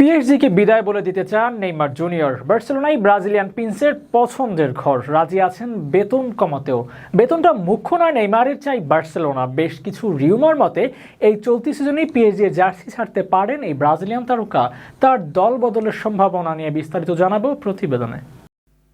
পিএসজিকে বিদায় বলে দিতে চান নেইমার জুনিয়র। বার্সেলোনাই ব্রাজিলিয়ান প্রিন্সের পছন্দের ঘর। রাজি আছেন বেতন কমাতেও। বেতনটা মুখ্য নয় নেইমারের চাই বার্সেলোনা। বেশ কিছু রিউমার মতে, এই চলতি সিজনেই পিএসজি জার্সি ছাড়তে পারেন এই ব্রাজিলিয়ান তারকা। তার দল বদলের সম্ভাবনা নিয়ে বিস্তারিত জানাব প্রতিবেদনে।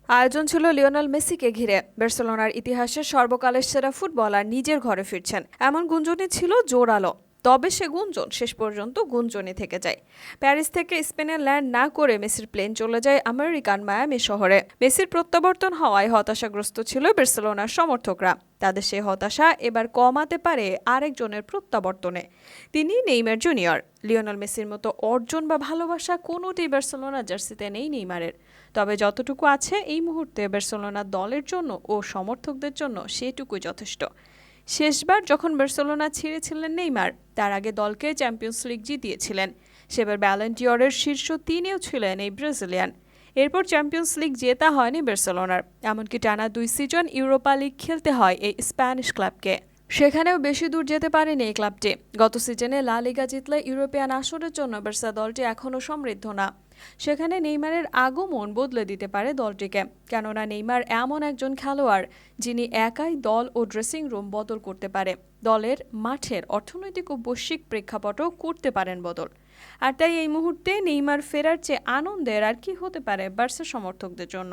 আয়োজন ছিল লিওনেল মেসিকে ঘিরে। বার্সেলোনার ইতিহাসে সর্বকালের সেরা ফুটবলার নিজের ঘরে ফিরছেন। এমন গুঞ্জনই ছিল জোরালো তবে সে গুঞ্জন, শেষ পর্যন্ত গুঞ্জনে থেকে যায়। প্যারিস থেকে স্পেনে ল্যান্ড না করে মেসির প্লেন চলে যায় আমেরিকান মায়ামি শহরে। মেসির প্রত্যাবর্তন হওয়ায় হতাশাগ্রস্ত ছিল বার্সেলোনার সমর্থকরা। তাদের সেই হতাশা এবার কমাতে পারে আরেকজনের প্রত্যাবর্তনে। তিনি নেইমার জুনিয়র। লিওনেল মেসির মতো অর্জন বা ভালোবাসা কোনোটি বার্সেলোনা জার্সিতে নেই নেইমারের। তবে যতটুকু আছে এই মুহূর্তে বার্সেলোনা দলের জন্য ও সমর্থকদের জন্য সেটুকুই যথেষ্ট। শেষবার যখন বার্সেলোনা ছিঁড়েছিলেন নেইমার, তার আগে দলকে চ্যাম্পিয়ন্স লিগ জিতিয়েছিলেন। সেবার ব্যালেন্টিয়রের শীর্ষ তিনেও ছিলেন এই ব্রাজিলিয়ান। এরপর চ্যাম্পিয়ন্স লিগ জেতা হয়নি বার্সেলোনার। এমনকি টানা দুই সিজন ইউরোপা লিগ খেলতে হয় এই স্প্যানিশ ক্লাবকে। সেখানেও বেশি দূর যেতে পারেনি এই ক্লাবটি। গত সিজনে লা লিগা জিতলে ইউরোপিয়ান আসরের জন্য বার্সা দলটি এখনও সমৃদ্ধ না। সেখানে নেইমারের আগমন বদলে দিতে পারে দলটিকে। কেননা নেইমার এমন একজন খেলোয়াড় যিনি একাই দল ও ড্রেসিং রুম বদল করতে পারে। দলের মাঠের অর্থনৈতিক ও বৈশ্বিক প্রেক্ষাপটও করতে পারেন বদল। আর তাই এই মুহূর্তে নেইমার ফেরার চেয়ে আনন্দের আর কি হতে পারে বার্সা সমর্থকদের জন্য।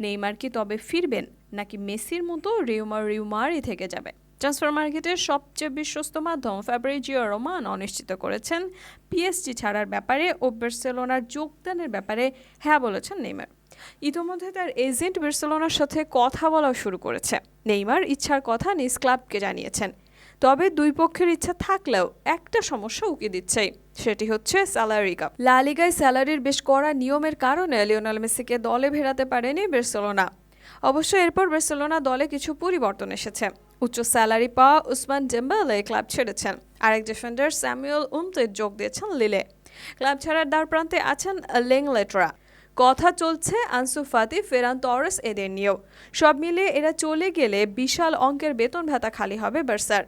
নেইমার কি তবে ফিরবেন, নাকি মেসির মতো রিউমার রিউমারই থেকে যাবে? ট্রান্সফার মার্কেটের সবচেয়ে বিশ্বস্ত মাধ্যম ফ্যাব্রিজিও রোমান অনিশ্চিত করেছেন। পিএসজি ছাড়ার ব্যাপারে ও বার্সেলোনার যোগদানের ব্যাপারে হ্যাঁ বলেছেন নেইমার। ইতোমধ্যে তার এজেন্ট বার্সেলোনার সাথে কথা বলা শুরু করেছে। নেইমার ইচ্ছার কথা নিজ ক্লাবকে জানিয়েছেন। তবে দুই পক্ষের ইচ্ছা থাকলেও একটা সমস্যা উকি দিচ্ছে সেটি হচ্ছে স্যালারি কাপ। লা লিগায় স্যালারির বেশ কড়া নিয়মের কারণে লিওনাল মেসিকে দলে ভেড়াতে পারেনি বার্সেলোনা। অবশ্য এরপর বার্সেলোনা দলে কিছু পরিবর্তন এসেছে। উচ্চ স্যালারি পাওয়া উসমান ডেম্বেলে ক্লাব ছেড়েছেন। আরেক ডিফেন্ডার স্যামুয়েল উমতে যোগ দিয়েছেন লিলে। ক্লাব ছাড়ার দ্বার প্রান্তে আছেন লেংলেটরা। কথা চলছে আনসু ফাতি, ফেরান তরেস এদের নিয়েও। সব মিলিয়ে এরা চলে গেলে বিশাল অঙ্কের বেতন ভাতা খালি হবে বার্সার।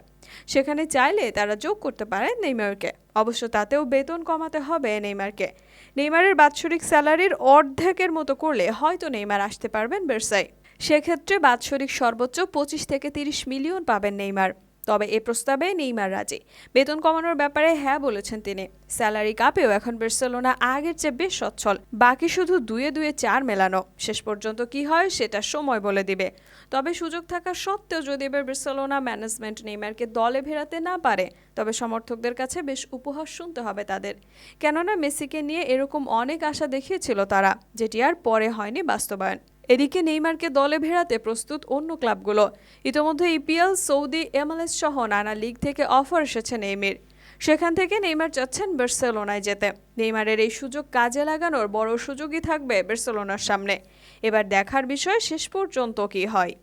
সেখানে চাইলে তারা যোগ করতে পারে নেইমারকে। অবশ্য তাতেও বেতন কমাতে হবে নেইমারকে। নেইমারের বাৎসরিক স্যালারির অর্ধেকের মতো করলে হয়তো নেইমার আসতে পারবেন বার্সায়। সেক্ষেত্রে বাৎসরিক সর্বোচ্চ পঁচিশ থেকে তিরিশ মিলিয়ন পাবেন নেইমার। তবে এ প্রস্তাবে নেইমার রাজি। বেতন কমানোর ব্যাপারে হ্যাঁ বলেছেন তিনি। স্যালারি কাপেও এখন বার্সেলোনা আগের চেয়ে বেশ সচ্ছল। বাকি শুধু দুয়ে দুয়ে চার মেলানো। শেষ পর্যন্ত কি হয় সেটা সময় বলে দিবে। তবে সুযোগ থাকা সত্ত্বেও যদি এবার বার্সেলোনা ম্যানেজমেন্ট নেইমারকে দলে ভেড়াতে না পারে, তবে সমর্থকদের কাছে বেশ উপহাস শুনতে হবে তাদের। কেননা মেসিকে নিয়ে এরকম অনেক আশা দেখিয়েছিল তারা, যেটি আর পরে হয়নি বাস্তবায়ন। এদিকে নেইমারকে দলে ভেড়াতে প্রস্তুত অন্য ক্লাবগুলো। ইতোমধ্যে ইপিএল, সৌদি, এমএলএস সহ নানা লিগ থেকে অফার এসেছে নেইমির সেখান থেকে নেইমার চাচ্ছেন বার্সেলোনায় যেতে। নেইমারের এই সুযোগ কাজে লাগানোর বড় সুযোগই থাকবে বার্সেলোনার সামনে। এবার দেখার বিষয় শেষ পর্যন্ত কী হয়।